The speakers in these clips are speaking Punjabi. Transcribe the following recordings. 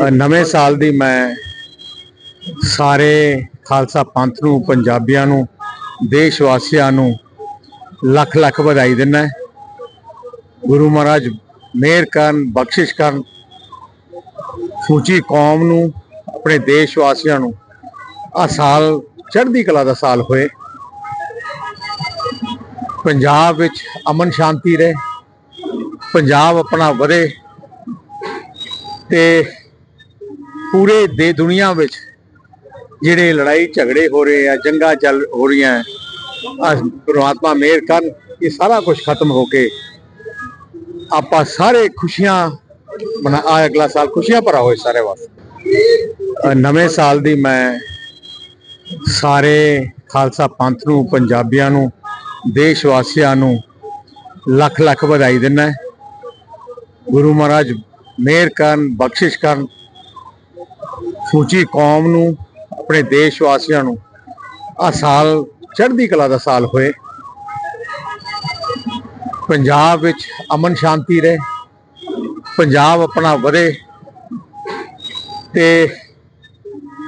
ਨਵੇਂ ਸਾਲ ਦੀ ਮੈਂ ਸਾਰੇ ਖਾਲਸਾ ਪੰਥ ਨੂੰ, ਪੰਜਾਬੀਆਂ ਨੂੰ ਦੇਸ਼ ਵਾਸੀਆਂ ਨੂੰ ਲੱਖ ਲੱਖ ਵਧਾਈ ਦਿੰਦਾ ਗੁਰੂ ਮਹਾਰਾਜ ਮਿਹਰ ਕਰਨ, ਬਖਸ਼ਿਸ਼ ਕਰਨ, ਸੂਚੀ ਕੌਮ ਨੂੰ, ਆਪਣੇ ਦੇਸ਼ ਵਾਸੀਆਂ ਨੂੰ ਆ ਸਾਲ, ਚੜ੍ਹਦੀ ਕਲਾ ਦਾ ਸਾਲ ਹੋਏ। ਪੰਜਾਬ ਵਿੱਚ ਅਮਨ ਸ਼ਾਂਤੀ ਰਹੇ, ਪੰਜਾਬ ਆਪਣਾ ਵਧੇ ਤੇ ਪੂਰੇ ਦੇ ਦੁਨੀਆ ਵਿੱਚ ਜਿਹੜੇ ਲੜਾਈ ਝਗੜੇ ਹੋ ਰਹੇ ਆ, ਜੰਗਾਂ ਚੱਲ ਹੋ ਰਹੀਆਂ ਆ ਪ੍ਰਮਾਤਮਾ ਮਿਹਰ ਕਰਨ, ਇਹ ਸਾਰਾ ਕੁਝ ਖਤਮ ਹੋ ਕੇ ਆਪਾਂ ਸਾਰੇ ਖੁਸ਼ੀਆਂ ਮਨਾ ਆ ਅਗਲਾ ਸਾਲ ਖੁਸ਼ੀਆਂ ਭਰਾ ਹੋਏ ਸਾਰੇ ਵਾਸਤੇ। ਨਵੇਂ ਸਾਲ ਦੀ ਮੈਂ ਸਾਰੇ ਖਾਲਸਾ ਪੰਥ ਨੂੰ, ਪੰਜਾਬੀਆਂ ਨੂੰ, ਦੇਸ਼ ਵਾਸੀਆਂ ਨੂੰ ਲੱਖ ਲੱਖ ਵਧਾਈ ਦਿੰਦਾ ਗੁਰੂ ਮਹਾਰਾਜ ਮਿਹਰ ਕਰਨ, ਬਖਸ਼ਿਸ਼ ਕਰਨ ਸੂਚੀ ਕੌਮ ਨੂੰ, ਆਪਣੇ ਦੇਸ਼ ਵਾਸੀਆਂ ਨੂੰ ਆ ਸਾਲ ਚੜ੍ਹਦੀ ਕਲਾ ਦਾ ਸਾਲ ਹੋਏ। ਪੰਜਾਬ ਵਿੱਚ ਅਮਨ ਸ਼ਾਂਤੀ ਰਹੇ, ਪੰਜਾਬ ਆਪਣਾ ਵਧੇ ਤੇ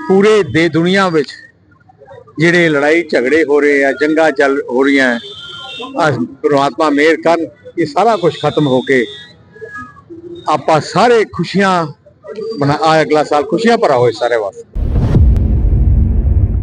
ਪੂਰੇ ਦੇ ਦੁਨੀਆ ਵਿੱਚ ਜਿਹੜੇ ਲੜਾਈ ਝਗੜੇ ਹੋ ਰਹੇ ਆ, ਜੰਗਾਂ ਚੱਲ ਹੋ ਰਹੀਆਂ ਆ ਪ੍ਰਮਾਤਮਾ ਮਿਹਰ ਕਰਨ, ਇਹ ਸਾਰਾ ਕੁਝ ਖਤਮ ਹੋ ਕੇ ਆਪਾਂ ਸਾਰੇ ਖੁਸ਼ੀਆਂ ਮਨਾ ਆ ਅਗਲਾ ਸਾਲ ਖੁਸ਼ੀਆਂ ਭਰਾ ਹੋਏ ਸਾਰੇ ਵਾਸਤੇ।